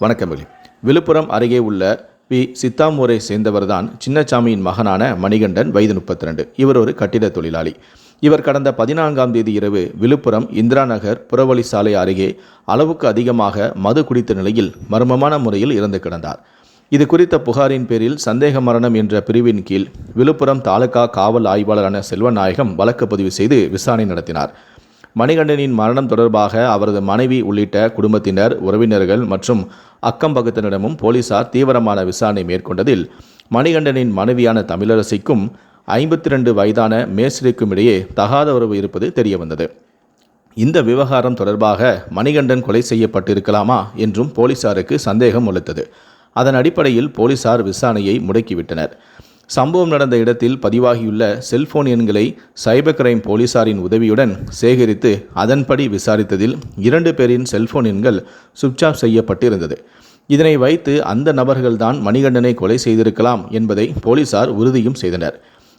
வணக்கமில்லை விழுப்புரம் அருகே உள்ள பி. சித்தாமூரை சேர்ந்தவர்தான் சின்னசாமியின் மகனான மணிகண்டன் வயது முப்பத்தி ரெண்டு இவர் ஒரு கட்டிட தொழிலாளி. இவர் கடந்த பதினான்காம் தேதி இரவு விழுப்புரம் இந்திரா நகர் புறவழி சாலை அருகே அளவுக்கு அதிகமாக மது குடித்த நிலையில் மர்மமான முறையில் இறந்து கிடந்தார். இது குறித்த புகாரின் பேரில் சந்தேக மரணம் என்ற பிரிவின் கீழ் விழுப்புரம் தாலுகா காவல் ஆய்வாளரான செல்வநாயகம் வழக்கு பதிவு செய்து விசாரணை நடத்தினார். மணிகண்டனின் மரணம் தொடர்பாக அவரது மனைவி உள்ளிட்ட குடும்பத்தினர் உறவினர்கள் மற்றும் அக்கம்பக்கத்தினரிடமும் போலீசார் தீவிரமான விசாரணை மேற்கொண்டதில் மணிகண்டனின் மனைவியான தமிழரசிக்கும் ஐம்பத்தி ரெண்டு வயதான மேஸ்ரிக்கும் இடையே தகாத உறவு இருப்பது தெரியவந்தது. இந்த விவகாரம் தொடர்பாக மணிகண்டன் கொலை செய்யப்பட்டிருக்கலாமா என்றும் போலீசாருக்கு சந்தேகம் உழைத்தது அதன் அடிப்படையில் போலீசார் விசாரணையை முடக்கிவிட்டனர். சம்பவம் நடந்த இடத்தில் பதிவாகியுள்ள செல்போன் எண்களை சைபர் கிரைம் போலீசாரின் உதவியுடன் சேகரித்து அதன்படி விசாரித்ததில் இரண்டு பேரின் செல்போன் எண்கள் சுவிட்ச் ஆஃப் செய்யப்பட்டிருந்தது. இதனை வைத்து அந்த நபர்கள்தான் மணிகண்டனை கொலை செய்திருக்கலாம் என்பதை போலீசார் உறுதியும் செய்தனர்.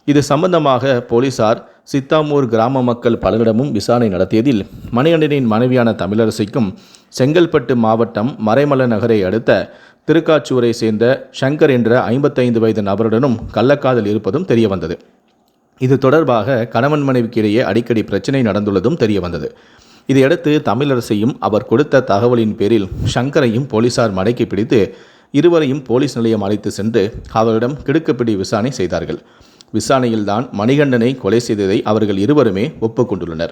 இது சம்பந்தமாக போலீசார் சித்தாமூர் கிராம மக்கள் பலரிடமும் விசாரணை நடத்தியதில் மணிகண்டனின் மனைவியான தமிழரசிக்கும் செங்கல்பட்டு மாவட்டம் மறைமலை நகரை அடுத்த திருக்காச்சூரை சேர்ந்த ஷங்கர் என்ற ஐம்பத்தைந்து வயது நபருடனும் கள்ளக்காதல் இருப்பதும் தெரியவந்தது. இது தொடர்பாக கணவன் மனைவிக்கு இடையே அடிக்கடி பிரச்சனை நடந்துள்ளதும் தெரியவந்தது. இதையடுத்து தமிழரசையும் அவர் கொடுத்த தகவலின் பேரில் ஷங்கரையும் போலீசார் மடக்கி பிடித்து இருவரையும் போலீஸ் நிலையம் அழைத்து சென்று அவரிடம் கிடுக்குப்பிடி விசாரணை செய்தார்கள். விசாரணையில்தான் மணிகண்டனை கொலை செய்ததை அவர்கள் இருவருமே ஒப்புக்கொண்டுள்ளனர்.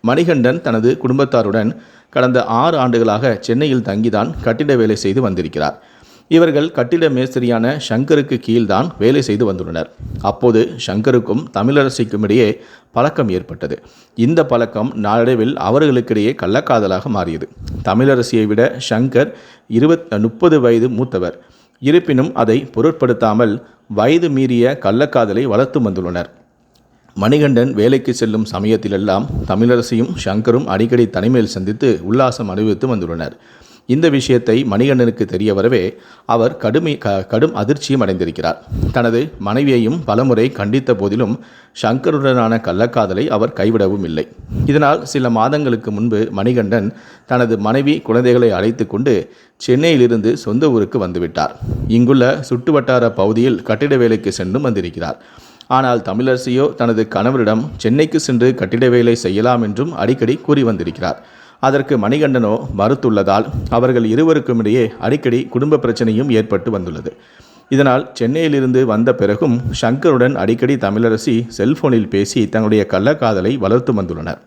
மணிகண்டன் தனது குடும்பத்தாருடன் கடந்த ஆறு ஆண்டுகளாக சென்னையில் தங்கிதான் கட்டிட வேலை செய்து வந்திருக்கிறார். இவர்கள் கட்டிட மேஸ்திரியான ஷங்கருக்கு கீழ்தான் வேலை செய்து வந்துள்ளனர். அப்போது ஷங்கருக்கும் தமிழரசிக்கும் இடையே பழக்கம் ஏற்பட்டது. இந்த பழக்கம் நாளடைவில் அவர்களுக்கிடையே கள்ளக்காதலாக மாறியது. தமிழரசியை விட ஷங்கர் இருபத் முப்பது வயது மூத்தவர். இருப்பினும் அதை பொருட்படுத்தாமல் வயது மீறிய கள்ளக்காதலை வளர்த்து வந்துள்ளனர். மணிகண்டன் வேலைக்கு செல்லும் சமயத்திலெல்லாம் தமிழரசியும் ஷங்கரும் அடிக்கடி தனிமையில் சந்தித்து உல்லாசம் அனுபவித்து வந்துள்ளனர். இந்த விஷயத்தை மணிகண்டனுக்கு தெரிய வரவே அவர் கடுமை க கடும் அதிர்ச்சியும் அடைந்திருக்கிறார். தனது மனைவியையும் பலமுறை கண்டித்த போதிலும் ஷங்கருடனான கள்ளக்காதலை அவர் கைவிடவும் இல்லை. இதனால் சில மாதங்களுக்கு முன்பு மணிகண்டன் தனது மனைவி குழந்தைகளை அழைத்து கொண்டு சென்னையிலிருந்து சொந்த ஊருக்கு வந்துவிட்டார். இங்குள்ள சுட்டுவட்டார பகுதியில் கட்டிட வேலைக்கு சென்றும் வந்திருக்கிறார். ஆனால் தமிழரசியோ தனது கணவரிடம் சென்னைக்கு சென்று கட்டிட வேலை செய்யலாம் என்றும் அடிக்கடி கூறி வந்திருக்கிறார். அதற்கு மணிகண்டனோ மறுத்துள்ளதால் அவர்கள் இருவருக்கும் இடையே அடிக்கடி குடும்ப பிரச்சனையும் ஏற்பட்டு வந்துள்ளது. இதனால் சென்னையிலிருந்து வந்த பிறகும் ஷங்கருடன் அடிக்கடி தமிழரசி செல்போனில் பேசி தன்னுடைய கள்ளக்காதலை வளர்த்து வந்துள்ளனர்.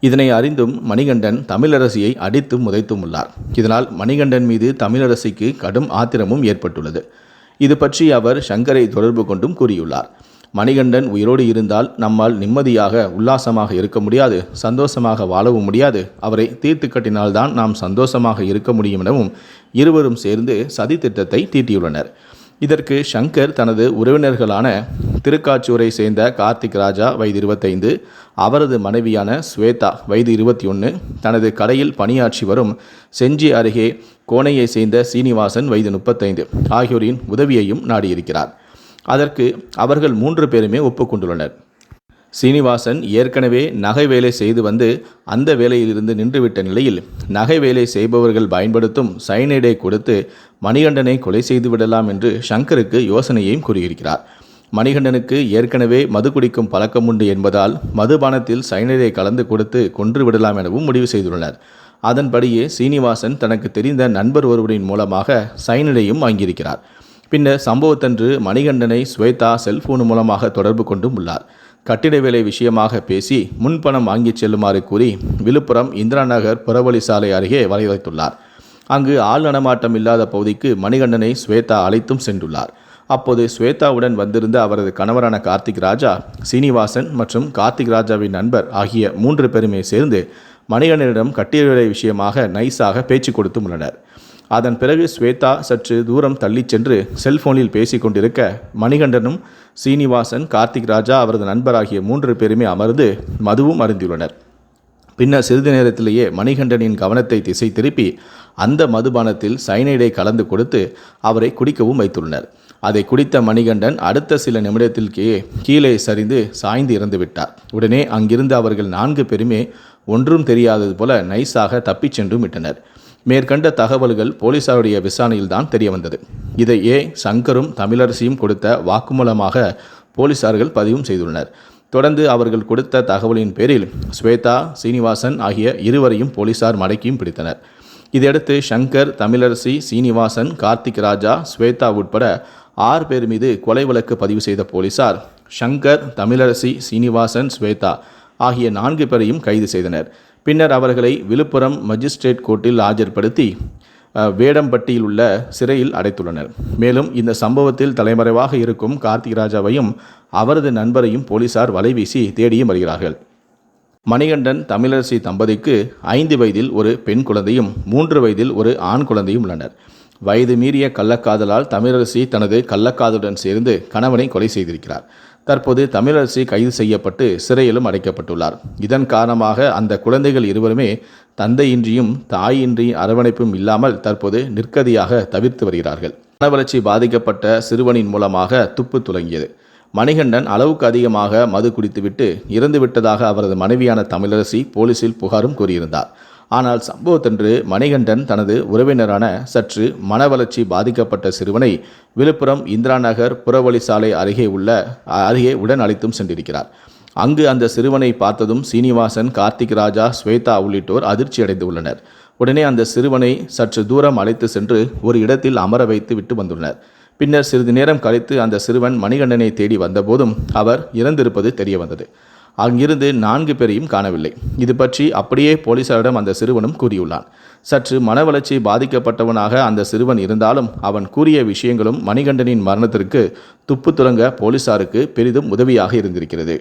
இதனை அறிந்தும் மணிகண்டன் தமிழரசியை அடித்தும் உதைத்தும் உள்ளார். இதனால் மணிகண்டன் மீது தமிழரசிக்கு கடும் ஆத்திரமும் ஏற்பட்டுள்ளது. இது பற்றி அவர் ஷங்கரை தொடர்பு கொண்டும் கூறியுள்ளார். மணிகண்டன் உயிரோடு இருந்தால் நம்மால் நிம்மதியாக உல்லாசமாக இருக்க முடியாது சந்தோஷமாக வாழவும் முடியாது. அவரை தீர்த்து கட்டினால்தான் நாம் சந்தோஷமாக இருக்க முடியும் எனவும் இருவரும் சேர்ந்து சதி திட்டத்தை தீட்டியுள்ளனர். இதற்கு ஷங்கர் தனது உறவினர்களான திருக்காச்சூரை சேர்ந்த கார்த்திக் ராஜா வயது இருபத்தைந்து அவரது மனைவியான ஸ்வேதா வயது இருபத்தி ஒன்று தனது கடையில் பணியாற்றி வரும் செஞ்சி அருகே கோணையை சேர்ந்த சீனிவாசன் வயது முப்பத்தைந்து ஆகியோரின் உதவியையும் நாடியிருக்கிறார். அதற்கு அவர்கள் மூன்று பேருமே ஒப்புக்கொண்டுள்ளனர். சீனிவாசன் ஏற்கனவே நகை வேலை செய்து வந்து அந்த வேலையிலிருந்து நின்றுவிட்ட நிலையில் நகை வேலை செய்பவர்கள் பயன்படுத்தும் சைனைடை கொடுத்து மணிகண்டனை கொலை செய்து விடலாம் என்று சங்கருக்கு யோசனையையும் கூறியிருக்கிறார். மணிகண்டனுக்கு ஏற்கனவே மது குடிக்கும் பழக்கம் உண்டு என்பதால் மதுபானத்தில் சைனைடை கலந்து கொடுத்து கொன்று விடலாம் எனவும் முடிவு செய்துள்ளனர். அதன்படியே சீனிவாசன் தனக்கு தெரிந்த நண்பர் ஒருவரின் மூலமாக சைனடையும் வாங்கியிருக்கிறார். பின்னர் சம்பவத்தன்று மணிகண்டனை ஸ்வேதா செல்போன் மூலமாக தொடர்பு கொண்டும் உள்ளார். கட்டிட வேலை விஷயமாக பேசி முன்பணம் வாங்கிச் செல்லுமாறு கூறி விழுப்புரம் இந்திரா நகர் புறவழி சாலை அருகே வரைவைத்துள்ளார் அங்கு ஆள் நடமாட்டம் இல்லாத பகுதிக்கு மணிகண்டனை ஸ்வேதா அழைத்தும் சென்றுள்ளார். அப்போது ஸ்வேதாவுடன் வந்திருந்த அவரது கணவரான கார்த்திக் ராஜா சீனிவாசன் மற்றும் கார்த்திக் ராஜாவின் நண்பர் ஆகிய மூன்று பேருமே சேர்ந்து மணிகண்டனிடம் கட்டிட வேலை விஷயமாக நைஸாக பேச்சு கொடுத்தும் உள்ளனர். அதன் பிறகு ஸ்வேதா சற்று தூரம் தள்ளிச் சென்று செல்போனில் பேசி கொண்டிருக்க மணிகண்டனும் சீனிவாசன் கார்த்திக் ராஜா அவரது நண்பராகிய மூன்று பேருமே அமர்ந்து மதுவும் அருந்தியுள்ளனர் பின்னர் சிறிது நேரத்திலேயே மணிகண்டனின் கவனத்தை திசை திருப்பி அந்த மதுபானத்தில் சைனைடை கலந்து கொடுத்து அவரை குடிக்கவும் வைத்துள்ளனர். அதை குடித்த மணிகண்டன் அடுத்த சில நிமிடத்திற்கே கீழே சரிந்து சாய்ந்து இறந்து விட்டார். உடனே அங்கிருந்து அவர்கள் நான்கு பேருமே ஒன்றும் தெரியாதது போல நைஸாக தப்பிச் சென்றும் விட்டனர். மேற்கண்ட தகவல்கள் போலீசாருடைய விசாரணையில்தான் தெரியவந்தது. இதை ஏ. சங்கரும் தமிழரசியும் கொடுத்த வாக்குமூலமாக போலீசார்கள் பதிவும் செய்துள்ளனர். தொடர்ந்து அவர்கள் கொடுத்த தகவலின் பேரில் ஸ்வேதா சீனிவாசன் ஆகிய இருவரையும் போலீசார் மடக்கியும் பிடித்தனர். இதையடுத்து சங்கர் தமிழரசி சீனிவாசன் கார்த்திக் ராஜா ஸ்வேதா உட்பட ஆறு பேர் மீது கொலை வழக்கு பதிவு செய்த போலீசார் சங்கர் தமிழரசி சீனிவாசன் ஸ்வேதா ஆகிய நான்கு பேரையும் கைது செய்தனர். பின்னர் அவர்களை விழுப்புரம் மஜிஸ்ட்ரேட் கோர்ட்டில் ஆஜர்படுத்தி வேடம்பட்டியில் உள்ள சிறையில் அடைத்துள்ளனர். மேலும் இந்த சம்பவத்தில் தலைமறைவாக இருக்கும் கார்த்திகராஜாவையும் அவரது நண்பரையும் போலீசார் வலைவீசி தேடியும் வருகிறார்கள். மணிகண்டன் தமிழரசி தம்பதிக்கு ஐந்து வயதில் ஒரு பெண் குழந்தையும் மூன்று வயதில் ஒரு ஆண் குழந்தையும் உள்ளனர். வயது மீறிய கள்ளக்காதலால் தமிழரசி தனது கள்ளக்காதலுடன் சேர்ந்து கணவனை கொலை செய்திருக்கிறார். தற்போது தமிழரசி கைது செய்யப்பட்டு சிறையிலும் அடைக்கப்பட்டுள்ளார். இதன் காரணமாக அந்த குழந்தைகள் இருவருமே தந்தையின்றியும் தாயின்றி அரவணைப்பும் இல்லாமல் தற்போது நிற்கதியாக தவிர்த்து வருகிறார்கள். மனவளர்ச்சி பாதிக்கப்பட்ட சிறுவனின் மூலமாக துப்பு துலங்கியது. மணிகண்டன் அளவுக்கு அதிகமாக மது குடித்துவிட்டு இறந்துவிட்டதாக அவரது மனைவியான தமிழரசி போலீசில் புகாரும் கூறியிருந்தார். ஆனால் சம்பவத்தன்று மணிகண்டன் தனது உறவினரான சற்று மனவளர்ச்சி பாதிக்கப்பட்ட சிறுவனை விழுப்புரம் இந்திரா நகர் புறவழி சாலை அருகே உள்ள அருகே உடன் அழைத்தும் சென்றிருக்கிறார். அங்கு அந்த சிறுவனை பார்த்ததும் சீனிவாசன் கார்த்திக் ராஜா ஸ்வேதா உள்ளிட்டோர் அதிர்ச்சி அடைந்து உள்ளனர் உடனே அந்த சிறுவனை சற்று தூரம் அழைத்து சென்று ஒரு இடத்தில் அமர வைத்து விட்டு வந்துள்ளனர். பின்னர் சிறிது நேரம் கழித்து அந்த சிறுவன் மணிகண்டனை தேடி வந்தபோதும் அவர் இறந்திருப்பது தெரிய வந்தது அங்கிருந்து நான்கு பேரையும் காணவில்லை. இது பற்றி அப்படியே போலீசாரிடம் அந்த சிறுவனும் கூறியுள்ளான். சற்று மன வளர்ச்சி பாதிக்கப்பட்டவனாக அந்த சிறுவன் இருந்தாலும் அவன் கூறிய விஷயங்களும் மணிகண்டனின் மரணத்திற்கு துப்பு துறங்க போலீசாருக்கு பெரிதும் உதவியாக இருந்திருக்கிறது.